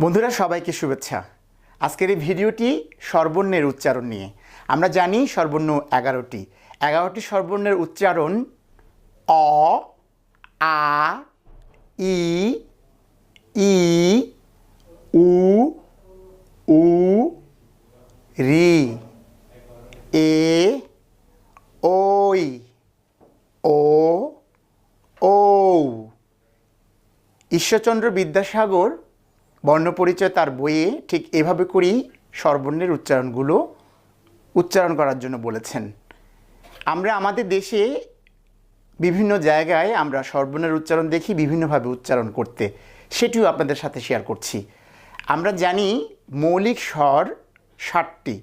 বন্ধুরা, সবাইকে শুভেচ্ছা। আজকের এই ভিডিওটি সর্বর্ণের উচ্চারণ নিয়ে। আমরা জানি সর্বর্ণ এগারোটি। এগারোটি সর্বর্ণের উচ্চারণ অ, আ, ই ই, উ উ, রি, এ, ওই, ও ও ঈশ্বরচন্দ্র বিদ্যাসাগর বর্ণপরিচয় তার বইয়ে ঠিক এভাবে করেই স্বরবর্ণের উচ্চারণগুলো উচ্চারণ করার জন্য বলেছেন। আমরা আমাদের দেশে বিভিন্ন জায়গায় আমরা স্বরবর্ণের উচ্চারণ দেখি, বিভিন্নভাবে উচ্চারণ করতে। সেটিও আপনাদের সাথে শেয়ার করছি। আমরা জানি মৌলিক স্বর ষাটটি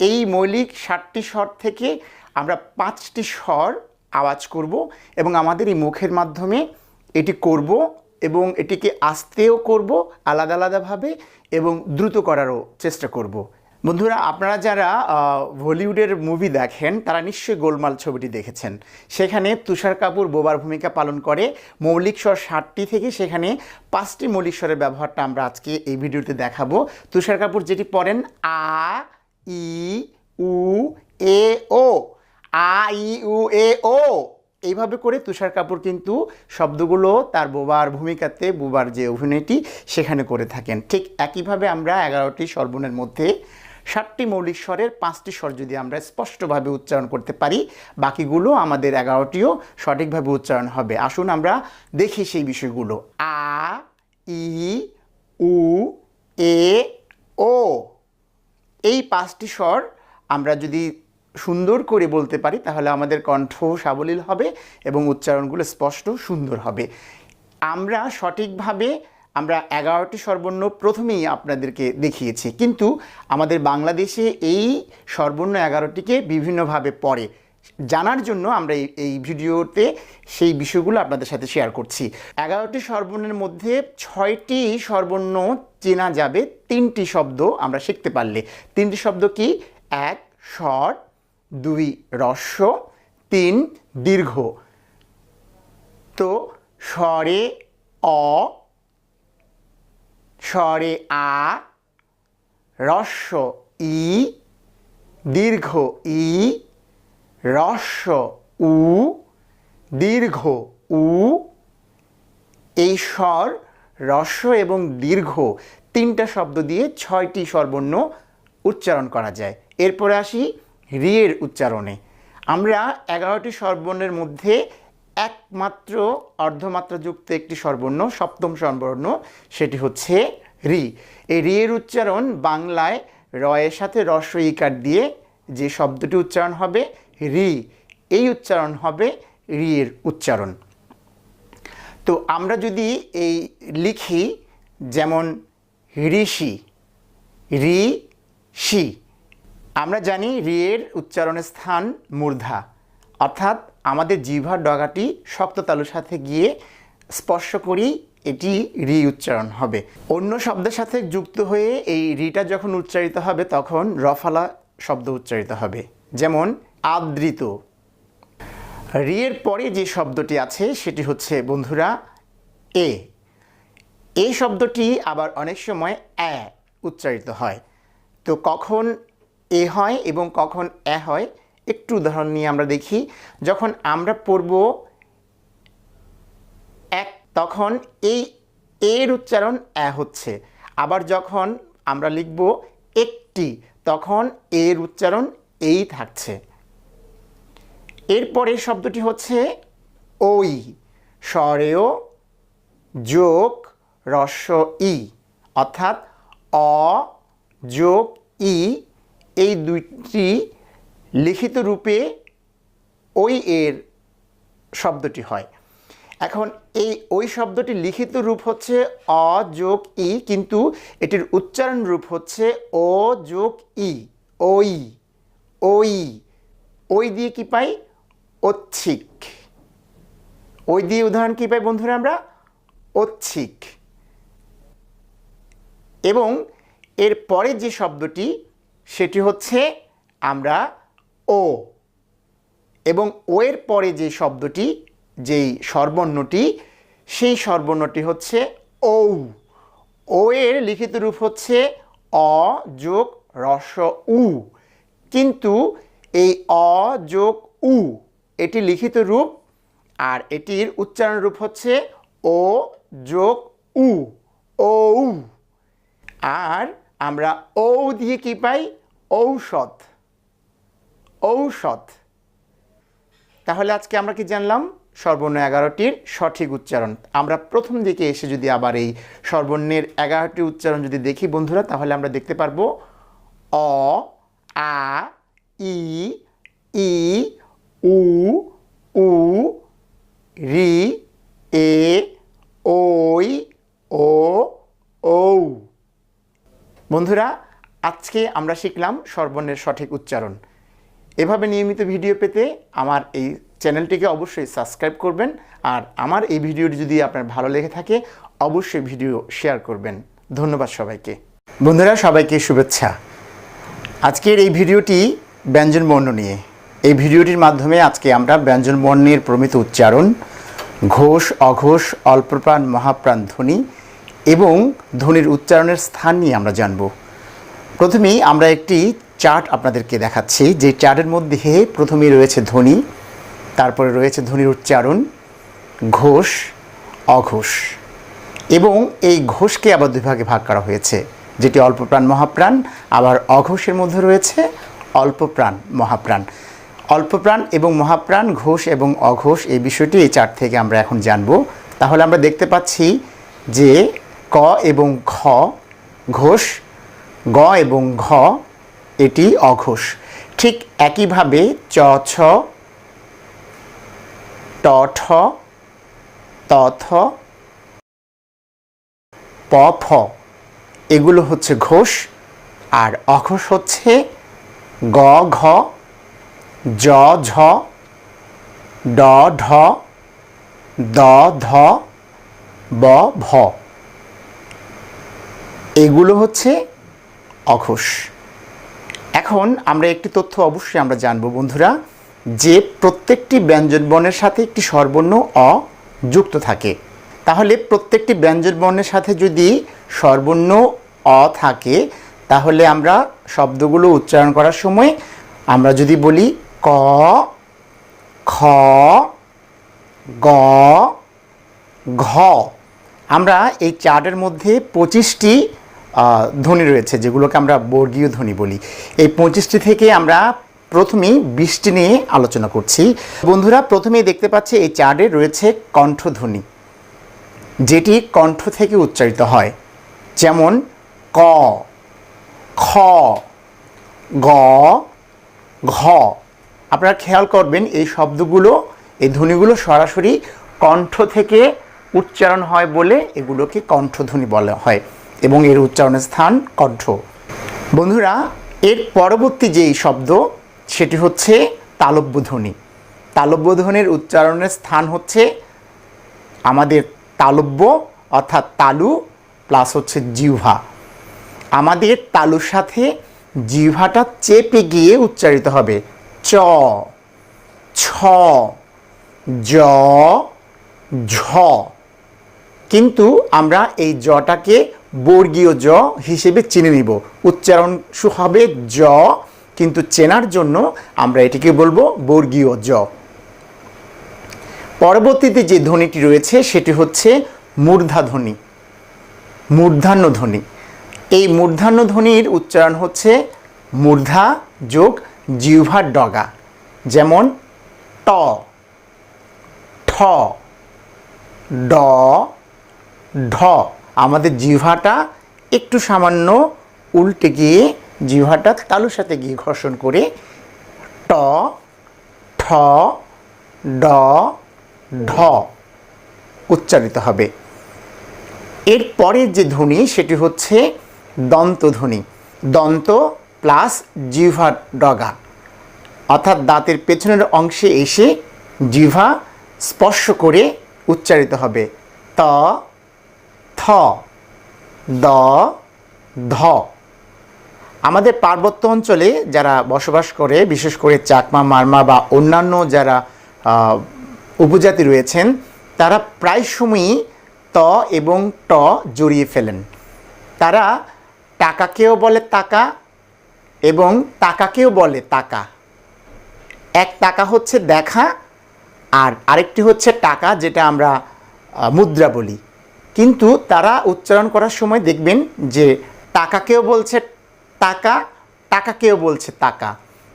এই মৌলিক ষাটটি স্বর থেকে আমরা পাঁচটি স্বর আওয়াজ করব এবং আমাদের এই মুখের মাধ্যমে এটি করব এবং এটিকে আস্তেও করব আলাদা আলাদাভাবে এবং দ্রুত করারও চেষ্টা করব। বন্ধুরা আপনারা যারা আহ, বলিউডের মুভি দেখেন তারা নিশ্চয়ই গোলমাল ছবিটি দেখেছেন। সেখানে তুষার কাপুর বোবার ভূমিকা পালন করে। মৌলিক স্বর ষাটটি থেকে সেখানে পাঁচটি মৌলিক স্বরের ব্যবহারটা আমরা আজকে এই ভিডিওতে দেখাবো। তুষার কাপুর যেটি পড়েন আ ই উ এ ও। আ ই উ এ ও। এইভাবে করে তুষার কাপুর কিন্তু শব্দগুলো তার বোবার ভূমিকাতে বোবার যে অভিনয়টি সেখানে করে থাকেন। ঠিক একইভাবে আমরা এগারোটি স্বরবর্ণের মধ্যে ষাটটি মৌলিক স্বরের পাঁচটি স্বর যদি আমরা স্পষ্টভাবে উচ্চারণ করতে পারি, বাকিগুলো আমাদের এগারোটিও সঠিকভাবে উচ্চারণ হবে। আসুন আমরা দেখি সেই বিষয়গুলো। আ, ই, উ, এ, ও। এই পাঁচটি স্বর আমরা যদি সুন্দর করে বলতে পারি, তাহলে আমাদের কণ্ঠ সাবলীল হবে এবং উচ্চারণগুলো স্পষ্ট সুন্দর হবে। আমরা সঠিকভাবে, আমরা এগারোটি সর্বর্ণ প্রথমেই আপনাদেরকে দেখিয়েছি, কিন্তু আমাদের বাংলাদেশে এই সর্বর্ণ এগারোটিকে বিভিন্নভাবে পড়ে। জানার জন্য আমরা এই ভিডিওতে সেই বিষয়গুলো আপনাদের সাথে শেয়ার করছি। এগারোটি সর্বর্ণের মধ্যে ছয়টি সর্বর্ণ চেনা যাবে, তিনটি শব্দ আমরা শিখতে পারলে। তিনটি শব্দ কি? এক স্বর দুই রস্য তিন দীর্ঘ। তো স্বরে অ, স্বরে আ রস্য ই, দীর্ঘ ই রস্য উ, দীর্ঘ উ। এই স্বর রস্য এবং দীর্ঘ তিনটা শব্দ দিয়ে ছয়টি স্বরবর্ণ উচ্চারণ করা যায়। এরপরে আসি রিয়ের উচ্চারণে। আমরা এগারোটি স্বরবর্ণের মধ্যে একমাত্র অর্ধমাত্রাযুক্ত একটি স্বরবর্ণ, সপ্তম স্বরবর্ণ, সেটি হচ্ছে রি। এই রিয়ের উচ্চারণ বাংলায় রয়ের সাথে রস্য ইকার দিয়ে যে শব্দটি উচ্চারণ হবে, রি, এই উচ্চারণ হবে রিয়ের উচ্চারণ। তো আমরা যদি এই লিখি যেমন ঋষি শি আমরা জানি রিয়ের উচ্চারণের স্থান মূর্ধা। অর্থাৎ আমাদের জিভার ডগাটি শক্ত তালুর সাথে গিয়ে স্পর্শ করি এটি রি উচ্চারণ হবে। অন্য শব্দের সাথে যুক্ত হয়ে এই রিটা যখন উচ্চারিত হবে তখন রফালা শব্দ উচ্চারিত হবে। যেমন আদৃত রিয়ের পরে যে শব্দটি আছে সেটি হচ্ছে, বন্ধুরা, এ। এই শব্দটি আবার অনেক সময় অ্যা উচ্চারিত হয়। তো কখন এ হয় এবং কখন অ্যা হয়, একটু উদাহরণ নিয়ে আমরা দেখি। যখন আমরা পড়ব এক, তখন এই এর উচ্চারণ অ্যা হচ্ছে। আবার যখন আমরা লিখব একটি, তখন এর উচ্চারণ এই থাকছে। এরপরে শব্দটি হচ্ছে ওই, স্বরেও যোগ রস্য ই, অর্থাৎ অ যোগ ই এই দুইটি লিখিত রূপে ওই এর শব্দটি হয়। এখন এই ওই শব্দটি লিখিত রূপ হচ্ছে অ যোগ ই, কিন্তু এটির উচ্চারণ রূপ হচ্ছে ও যোগ ই, ওই ওই ওই দিয়ে কি পাই? ঐচ্ছিক ওই দিয়ে উদাহরণ কী পাই বন্ধুরা আমরা? ঐচ্ছিক এবং এর পরে যে শব্দটি সেটি হচ্ছে আমরা ও এবং ও এর পরে যে শব্দটি, যেই স্বরবর্ণটি সেই স্বরবর্ণটি হচ্ছে ঔ। ও এর লিখিত রূপ হচ্ছে অ যোগ রস উ। কিন্তু এই অ যোগ উ, এটি লিখিত রূপ আর এটির উচ্চারণ রূপ হচ্ছে ও যোগ উ ও আর আমরা ও দিয়ে কি পাই? ঔষধ। ঔষধ। তাহলে আজকে আমরা কি জানলাম? সর্বর্ণ এগারোটির সঠিক উচ্চারণ। আমরা প্রথম দিকে এসে যদি আবার এই সর্বর্ণের এগারোটি উচ্চারণ যদি দেখি, বন্ধুরা, তাহলে আমরা দেখতে পারব অ, আ, ই ই, উ উ, রি, এ ওই ও, ঔ। বন্ধুরা, আজকে আমরা শিখলাম সর্বর্ণের সঠিক উচ্চারণ। এভাবে নিয়মিত ভিডিও পেতে আমার এই চ্যানেলটিকে অবশ্যই সাবস্ক্রাইব করবেন, আর আমার এই ভিডিওটি যদি আপনার ভালো লেগে থাকে, অবশ্যই ভিডিও শেয়ার করবেন। ধন্যবাদ সবাইকে। বন্ধুরা, সবাইকে শুভেচ্ছা। আজকের এই ভিডিওটি ব্যঞ্জন বর্ণ নিয়ে। এই ভিডিওটির মাধ্যমে আজকে আমরা ব্যঞ্জন বর্ণের প্রমিত উচ্চারণ, ঘোষ, অঘোষ, অল্পপ্রাণ, মহাপ্রাণ, ধ্বনি এবং ধ্বনির উচ্চারণের স্থান নিয়ে আমরা জানব। প্রথমেই আমরা একটি চার্ট আপনাদেরকে দেখাচ্ছি। যে চার্টের মধ্যে প্রথমেই রয়েছে ধ্বনি, তারপরে রয়েছে ধ্বনির উচ্চারণ, ঘোষ, অঘোষ। এবং এই ঘোষকে আবার দুই ভাগে ভাগ করা হয়েছে। যেটি অল্পপ্রাণ, মহাপ্রাণ, আবার অঘোষের মধ্যে রয়েছে অল্পপ্রাণ, মহাপ্রাণ। অল্পপ্রাণ এবং মহাপ্রাণ, ঘোষ এবং অঘোষ, এই বিষয়টি এই চার্ট থেকে আমরা এখন জানব। তাহলে আমরা দেখতে পাচ্ছি যে ক এবং খ ঘোষ, গ এবং ঘ, এটি অঘোষ। ঠিক একইভাবে চ, ছ, ট, ঠ, ত, থ, প, ফ, এগুলো হচ্ছে ঘোষ, আর অঘোষ হচ্ছে গ, ঘ, জ, ঝ, ড, ঢ, দ, ধ, ব, ভ। এগুলো হচ্ছে অঘোষ। এখন আমরা একটি তথ্য অবশ্যই আমরা জানব বন্ধুরা, যে প্রত্যেকটি ব্যঞ্জন বর্ণের সাথে একটি স্বরবর্ণ অ যুক্ত থাকে। তাহলে প্রত্যেকটি ব্যঞ্জন বর্ণের সাথে যদি স্বরবর্ণ অ থাকে, তাহলে আমরা শব্দগুলো উচ্চারণ করার সময় আমরা যদি বলি ক, খ, গ, ঘ, আমরা এই চার্টের মধ্যে পঁচিশটি ধ্বনি রয়েছে, যেগুলোকে আমরা বর্গীয় ধ্বনি বলি। এই পঁচিশটি থেকে আমরা প্রথমেই বৃষ্টি নিয়ে আলোচনা করছি। বন্ধুরা, প্রথমেই দেখতে পাচ্ছি এই চার্টে রয়েছে কণ্ঠধ্বনি, যেটি কণ্ঠ থেকে উচ্চারিত হয়। যেমন, ক, খ, গ, ঘ। আপনারা খেয়াল করবেন, এই শব্দগুলো, এই ধ্বনিগুলো সরাসরি কণ্ঠ থেকে উচ্চারণ হয় বলে এগুলোকে কণ্ঠধ্বনি বলা হয়। এবং এর উচ্চারণের স্থান কণ্ঠ। বন্ধুরা, এর পরবর্তী যেই শব্দ, সেটি হচ্ছে তালব্য ধ্বনি তালব্য ধ্বনির উচ্চারণের স্থান হচ্ছে আমাদের তালব্য, অর্থাৎ তালু, প্লাস হচ্ছে জিহ্বা। আমাদের তালুর সাথে জিহ্বাটা চেপে গিয়ে উচ্চারিত হবে। চ, ছ, জ, ঝ। কিন্তু আমরা এই জটাকে বর্গীয় জ হিসেবে চিনে নিব। উচ্চারণ হবে জ, কিন্তু চেনার জন্য আমরা এটিকে বলব বর্গীয় জ। পরবর্তীতে যে ধ্বনিটি রয়েছে, সেটি হচ্ছে মূর্ধা ধ্বনি মূর্ধান্য ধ্বনি এই মূর্ধান্য ধ্বনির উচ্চারণ হচ্ছে মূর্ধা যোগ জিহ্বার ডগা। যেমন ট, ঠ, ড, ঢ। আমাদের জিহ্বাটা একটু সামান্য উল্টে গিয়ে জিহ্বাটা তালুর সাথে গিয়ে ঘর্ষণ করে ট, ঠ, ড, ঢ উচ্চারিত হবে। এর পরের যে ধ্বনি সেটি হচ্ছে দন্তধ্বনি দন্ত প্লাস জিহ্বার ডগা। অর্থাৎ দাঁতের পেছনের অংশে এসে জিহ্বা স্পর্শ করে উচ্চারিত হবে। ত দ, ধ। আমাদের পার্বত্য অঞ্চলে যারা বসবাস করে, বিশেষ করে চাকমা, মারমা বা অন্যান্য যারা উপজাতি রয়েছেন, তারা প্রায় সময়ই ত এবং ট জড়িয়ে ফেলেন। তারা টাকাকেও বলে টাকা এবং টাকাকেও বলে টাকা এক টাকা হচ্ছে দেখা আর আরেকটি হচ্ছে টাকা, যেটা আমরা মুদ্রা বলি। কিন্তু তারা উচ্চারণ করার সময় দেখবেন যে টাকাকেও বলছে টাকা টাকাকেও বলছে টাকা।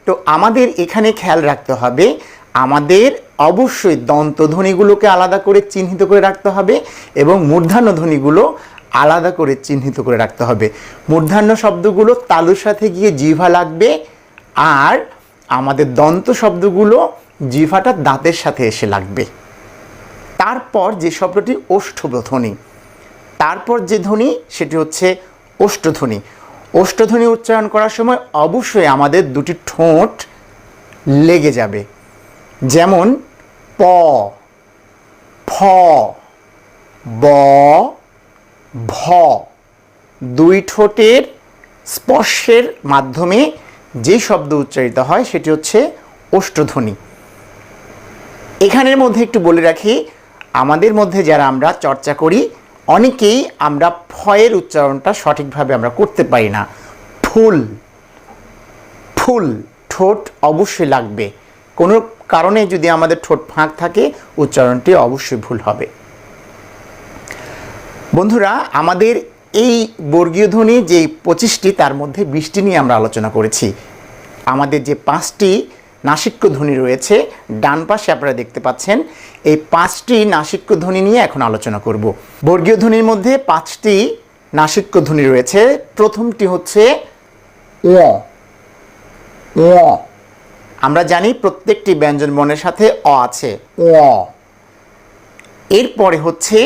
তো আমাদের এখানে খেয়াল রাখতে হবে, আমাদের অবশ্যই দন্তধ্বনিগুলোকে আলাদা করে চিহ্নিত করে রাখতে হবে এবং মূর্ধান্য ধ্বনিগুলো আলাদা করে চিহ্নিত করে রাখতে হবে। মূর্ধান্য শব্দগুলো তালুর সাথে গিয়ে জিভা লাগবে আর আমাদের দন্ত শব্দগুলো জিভাটা দাঁতের সাথে এসে লাগবে। তারপর যে শব্দটি ওষ্ঠধ্বনি তারপর যে ধ্বনি, সেটি হচ্ছে ওষ্ঠধ্বনি ওষ্ঠধ্বনি উচ্চারণ করার সময় অবশ্যই আমাদের দুটি ঠোঁট লেগে যাবে। যেমন, প, ফ, ব, ভ। দুই ঠোঁটের স্পর্শের মাধ্যমে যে শব্দ উচ্চারিত হয়, সেটি হচ্ছে ওষ্ঠধ্বনি এখানের মধ্যে একটু বলে রাখি, আমাদের মধ্যে যারা আমরা চর্চা করি অনেকেই আমরা ফয়ের উচ্চারণটা সঠিকভাবে আমরা করতে পারি না। ফুল ফুল ঠোঁট অবশ্যই লাগবে। কোনো কারণে যদি আমাদের ঠোঁট ফাঁক থাকে, উচ্চারণটি অবশ্যই ভুল হবে। বন্ধুরা, আমাদের এই বর্গীয় ধ্বনি যে পঁচিশটি, তার মধ্যে বিশটি নিয়ে আমরা আলোচনা করেছি। আমাদের যে পাঁচটি নাসিক্য ধ্বনি রয়েছে। ডান পাশে আপনারা দেখতে পাচ্ছেন, এই পাঁচটি নাসিক্য ধ্বনি নিয়ে এখন আলোচনা করব। বর্গীয় ধ্বনির মধ্যে পাঁচটি নাসিক্য ধ্বনি রয়েছে। প্রথমটি হচ্ছে আমরা জানি প্রত্যেকটি ব্যঞ্জন বর্ণের সাথে অ আছে। ও। এরপরে হচ্ছে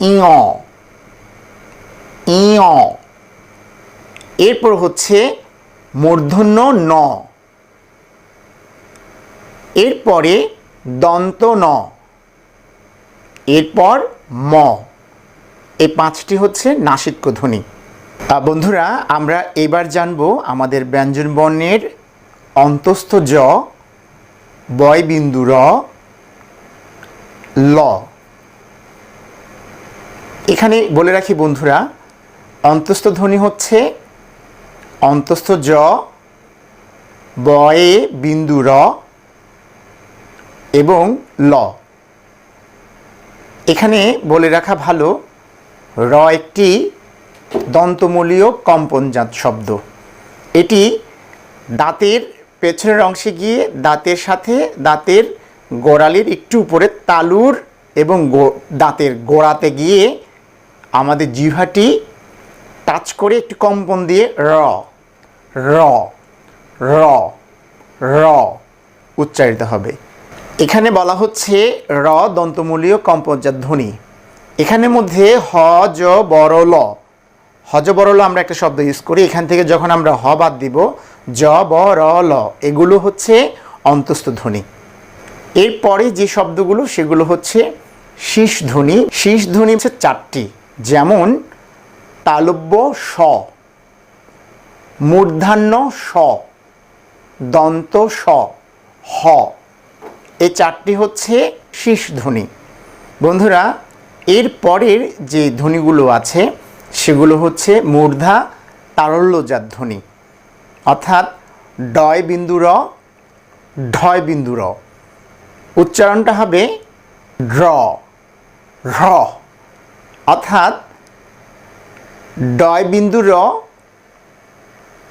ইয় ইয় এরপর হচ্ছে মূর্ধন্য ন। এরপরে দন্ত ন। এরপর ম। এই পাঁচটি হচ্ছে নাসিক্য ধ্বনি। বন্ধুরা, আমরা এবার জানব আমাদের ব্যঞ্জন বর্ণের অন্তস্থ জ বয় বিন্দু র, ল। এখানে বলে রাখি বন্ধুরা, অন্তস্থ ধ্বনি হচ্ছে অন্তস্থ জ বয়ে বিন্দু র এবং ল। এখানে বলে রাখা ভালো, র একটি দন্তমূলীয় কম্পনজাত শব্দ। এটি দাঁতের পেছনের অংশে গিয়ে দাঁতের সাথে দাঁতের গোড়ালির একটু উপরে তালুর এবং দাঁতের গোড়াতে গিয়ে আমাদের জিভাটি টাচ করে একটি কম্পন দিয়ে র র র র উচ্চারিত হবে। এখানে বলা হচ্ছে র দন্তমূলীয় কম্পজাত ধ্বনি। এখানের মধ্যে হ, জ বড় ল। হজ বড় ল আমরা একটা শব্দ ইউজ করি। এখান থেকে যখন আমরা হ বাদ দিব, জ, ব, র, ল, এগুলো হচ্ছে অন্তস্থ ধ্বনি। এরপরে যে শব্দগুলো, সেগুলো হচ্ছে শীষ ধ্বনি। শীষ ধ্বনি হচ্ছে চারটি, যেমন তালব্য স মূর্ধান্য স দন্ত স হ। এই চারটি হচ্ছে শীষ ধ্বনি। বন্ধুরা, এর পরের যে ধ্বনিগুলো আছে, সেগুলো হচ্ছে মূর্ধা তারল্যজাত ধ্বনি, অর্থাৎ ডয় বিন্দু র, ঢয় বিন্দু র। উচ্চারণটা হবে ড্র র অর্থাৎ ডয় বিন্দু র,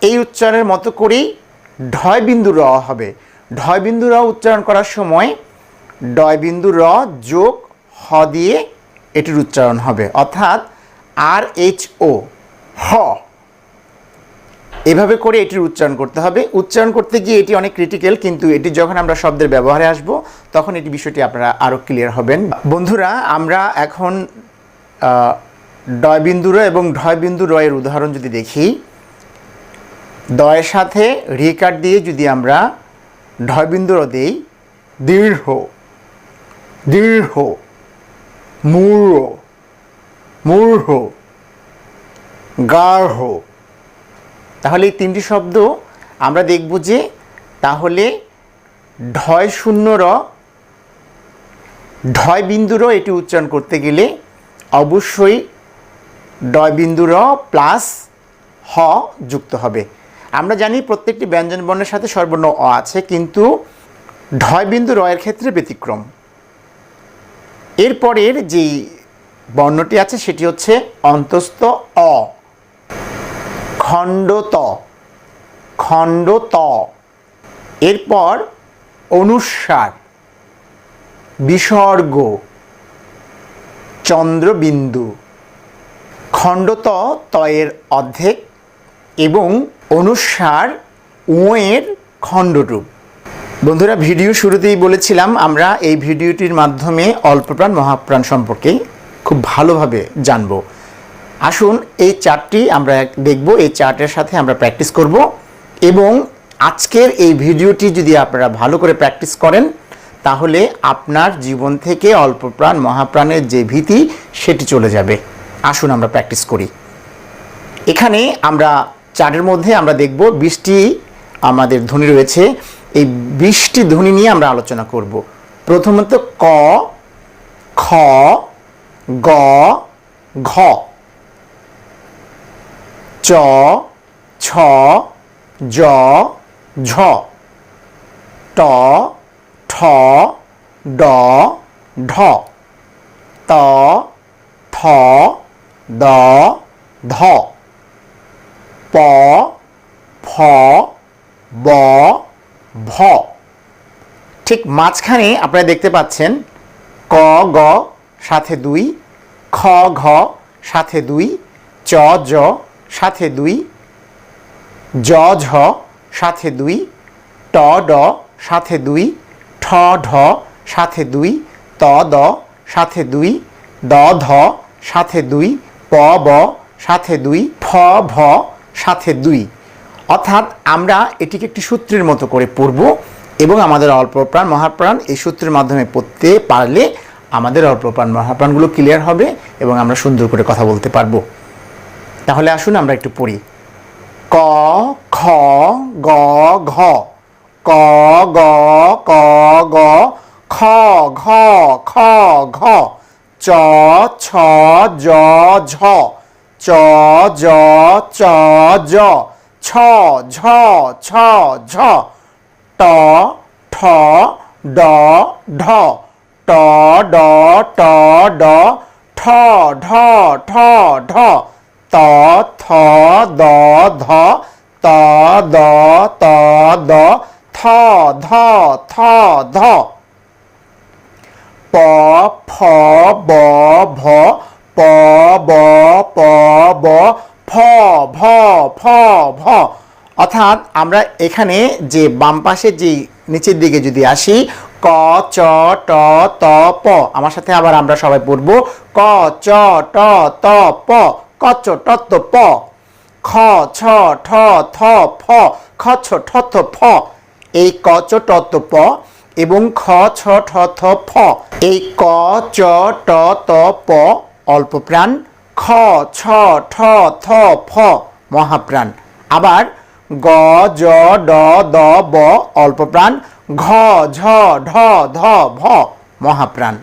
এই উচ্চারণের মতো করেই ঢয় বিন্দু র হবে। ঢয় বিন্দু র উচ্চারণ করার সময় ডয় বিন্দু র যোগ হ দিয়ে এটির উচ্চারণ হবে। অর্থাৎ আর এইচ ও, হ। এভাবে করে এটির উচ্চারণ করতে হবে। উচ্চারণ করতে গিয়ে এটি অনেক ক্রিটিক্যাল কিন্তু এটি যখন আমরা শব্দের ব্যবহারে আসব, তখন এটি বিষয়টি আপনারা আরও ক্লিয়ার হবেন। বন্ধুরা, আমরা এখন ডয়বিন্দু র এবং ঢয় বিন্দু র এর উদাহরণ যদি দেখি, দয়ের সাথে রিকার দিয়ে যদি আমরা ঢয় বিন্দু র দেই দীর্ঘ দীর্ঘ, মূঢ় মূঢ়, গাঢ়। তাহলে এই তিনটি শব্দ আমরা দেখব যে তাহলে ঢয় শূন্য র ঢয় বিন্দুরও এটি উচ্চারণ করতে গেলে অবশ্যই ডয় বিন্দু র প্লাস হ যুক্ত হবে। আমরা জানি প্রত্যেকটি ব্যঞ্জন বর্ণের সাথে সর্বর্ণ অ আছে, কিন্তু ঢয় বিন্দু রয়ের ক্ষেত্রে ব্যতিক্রম। এরপরের যে বর্ণটি আছে, সেটি হচ্ছে অন্তস্থ অ। খণ্ড ত খণ্ড ত এরপর অনুস্বার বিসর্গ। চন্দ্রবিন্দু। খণ্ডত তয়ের অর্ধেক। এবং অনুস্বার উঁয়ের খণ্ডরূপ। বন্ধুরা, ভিডিও শুরুতেই বলেছিলাম আমরা এই ভিডিওটির মাধ্যমে অল্পপ্রাণ, মহাপ্রাণ সম্পর্কে খুব ভালোভাবে জানব। আসুন, এই চার্টটি আমরা দেখব, এই চার্টের সাথে আমরা প্র্যাকটিস করব এবং আজকের এই ভিডিওটি যদি আপনারা ভালো করে প্র্যাকটিস করেন, তাহলে আপনার জীবন থেকে অল্পপ্রাণ, মহাপ্রাণের যে ভীতি, সেটি চলে যাবে। আসুন আমরা প্র্যাকটিস করি। এখানে আমরা চারের মধ্যে আমরা দেখব বৃষ্টি আমাদের ধ্বনি রয়েছে। এই বৃষ্টি ধ্বনি নিয়ে আমরা আলোচনা করব। প্রথমত ক, খ, গ, ঘ। চ, ছ, জ, ঝ। ট, ঠ, ড, ঢ। ত, ঠ, দ, ধ। প, ফ, ব, ভ। ঠিক মাঝখানে আপনারা দেখতে পাচ্ছেন ক, গ, সাথে দুই, খ, ঘ, সাথে দুই, চ, জ, সাথে দুই, জ, ঝ, সাথে দুই, ট, ড, সাথে দুই, ঠ, ঢ, সাথে দুই, ত, দ, সাথে দুই, দ, ধ, সাথে দুই, প, ব, সাথে দুই, ফ, ভ সাথে দুই। অর্থাৎ আমরা এটিকে একটি সূত্রের মতো করে পড়ব এবং আমাদের অল্প প্রাণ মহাপ্রাণ এই সূত্রের মাধ্যমে পড়তে পারলে আমাদের অল্প প্রাণ মহাপ্রাণগুলো ক্লিয়ার হবে এবং আমরা সুন্দর করে কথা বলতে পারব। তাহলে আসুন আমরা একটু পড়ি। ক, খ, গ, ঘ। ক, গ ক, গ, খ, ঘ খ, ঘ। চ, ছ, জ, ঝ। চ, জ চ, জ, ছ, ঝ ছ, ঝ, ট, ঠ, ড, ঢ, ট, ড ট, ড, ঠ, ঢ ঠ, ঢ, ত, থ, দ, ধ, ত, দ ত, দ, থ, ধ থ, ধ। প, ফ, ব, ভ প, ব প, ব ফ ভ ফ ভ। অর্থাৎ আমরা এখানে যে বাম পাশে যে নিচের দিকে যদি আসি, ক, চ, ট, ত, প। আমার সাথে আবার আমরা সবাই পড়ব, ক, চ, ট, ত, প, ক, চ, ট, ত, প। খ, ছ, ঠ, থ, ফ। খ, ছ, ঠ থ ফ। এই ক, চ, ট, ত, প এবং খ, ছ, ঠ থ ফ। এই ক, চ, ট, ত, প অল্প প্রাণ, খ, ছ, ঠ, থ, ফ, মহাপ্রাণ। আবার গ, জ, ড, দ, ব, অল্প প্রাণ, ঘ, ঝ, ঢ, ধ, ভ, মহাপ্রাণ।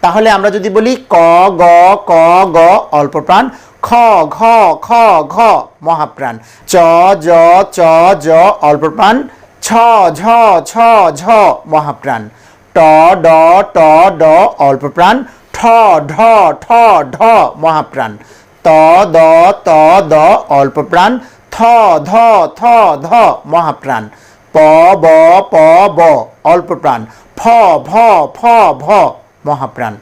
তাহলে আমরা যদি বলি ক, গ ক, গ, অল্প প্রাণ, খ, ঘ খ, ঘ, মহাপ্রাণ। চ, জ চ, জ, অল্প প্রাণ, ছ, ঝ ছ, ঝ, মহাপ্রাণ। ট, ড ট, ড, অল্প প্রাণ ঢ, ঠ, ঢ, মহাপ্রাণ। ত, দ ত, দ অল্প প্রাণ থ, ধ থ, ধ, মহাপ্রাণ। প, ব প, ব অল্প প্রাণ ফ, ভ ফ, ভ, মহাপ্রাণ।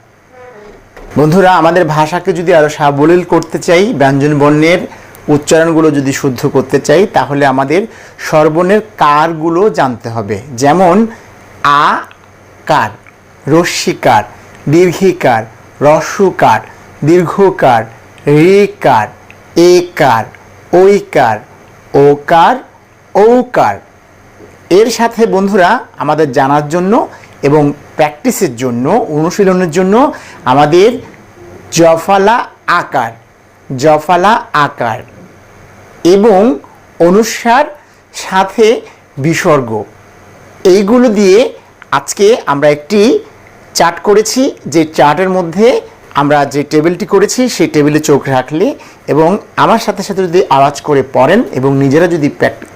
বন্ধুরা, আমাদের ভাষাকে যদি আরও সাবলীল করতে চাই, ব্যঞ্জন বর্ণের উচ্চারণগুলো যদি শুদ্ধ করতে চাই, তাহলে আমাদের স্বরবর্ণের কারগুলো জানতে হবে। যেমন, আ, কার রস্যিকার দীর্ঘিকার রস্যকার দীর্ঘকার রিকার একার, ঐকার, ওকার, ঔকার। এর সাথে বন্ধুরা আমাদের জানার জন্য এবং প্র্যাকটিসের জন্য, অনুশীলনের জন্য আমাদের জফালা আকার জফালা আকার এবং অনুস্বার সাথে বিসর্গ। এইগুলো দিয়ে আজকে আমরা একটি চার্ট করেছি, যে চার্টের মধ্যে আমরা যে টেবিলটি করেছি, সেই টেবিলে চোখ রাখলে এবং আমার সাথে সাথে যদি আওয়াজ করে পড়েন এবং নিজেরা যদি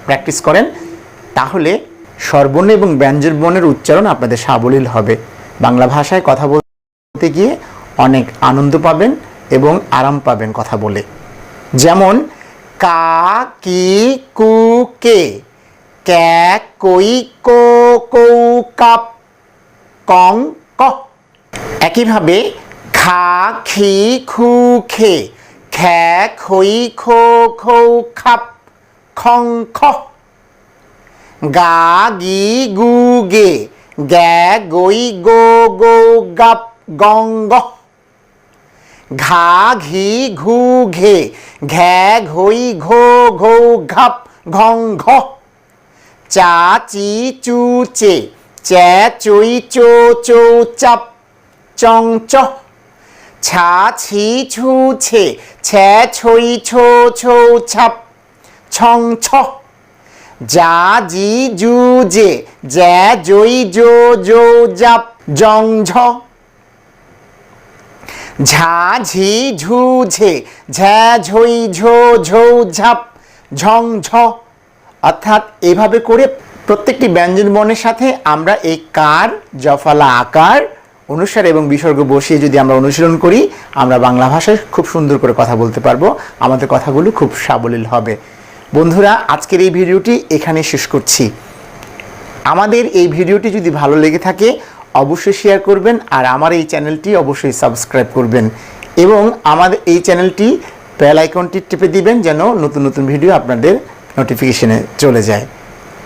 প্র্যাকটিস করেন, তাহলে স্বরবর্ণ এবং ব্যঞ্জন বর্ণের উচ্চারণ আপনাদের সাবলীল হবে। বাংলা ভাষায় কথা বলতে গিয়ে অনেক আনন্দ পাবেন এবং আরাম পাবেন কথা বলে। যেমন, কা, কি, কু, কে, ক্যা, কই, কো, কৌ, কাপ, কং ক? একইভাবে খা, খি, খু, খে, খ্যা, খই, খো, খৌ, খাপ, খং, খ। গা, গি, গু, গে, গ্যা, গই, গো গো, গাপ, গং, গ। ঘা, ঘি, ঘু, ঘে, ঘ্যা, ঘই, ঘো ঘো, ঘাপ, ঘং, ঘ। চা, চি, চু, চে চ্যা চই চো চৌ চাপ চং চ ছা ছি ছু ছে ছ্যা ছই ছো ছো ছাপ ছং ছ যা জি জু জে জ্যা জই জো জো জাপ জং ঝ ঝা ঝি ঝু ঝে ঝ্যা ঝই ঝো ঝৌ ঝাপ ঝং ঝ অর্থাৎ এভাবে করে প্রত্যেকটি ব্যঞ্জন বর্ণের সাথে আমরা এই কার, জফালা আকার, অনুসার এবং বিসর্গ বসিয়ে যদি আমরা অনুশীলন করি, আমরা বাংলা ভাষায় খুব সুন্দর করে কথা বলতে পারব। আমাদের কথাগুলো খুব সাবলীল হবে। বন্ধুরা, আজকের এই ভিডিওটি এখানে শেষ করছি। আমাদের এই ভিডিওটি যদি ভালো লেগে থাকে, অবশ্যই শেয়ার করবেন আর আমার এই চ্যানেলটি অবশ্যই সাবস্ক্রাইব করবেন এবং আমাদের এই চ্যানেলটি বেল আইকনটি টিপে দিবেন যেন নতুন নতুন ভিডিও আপনাদের নোটিফিকেশনে চলে যায়।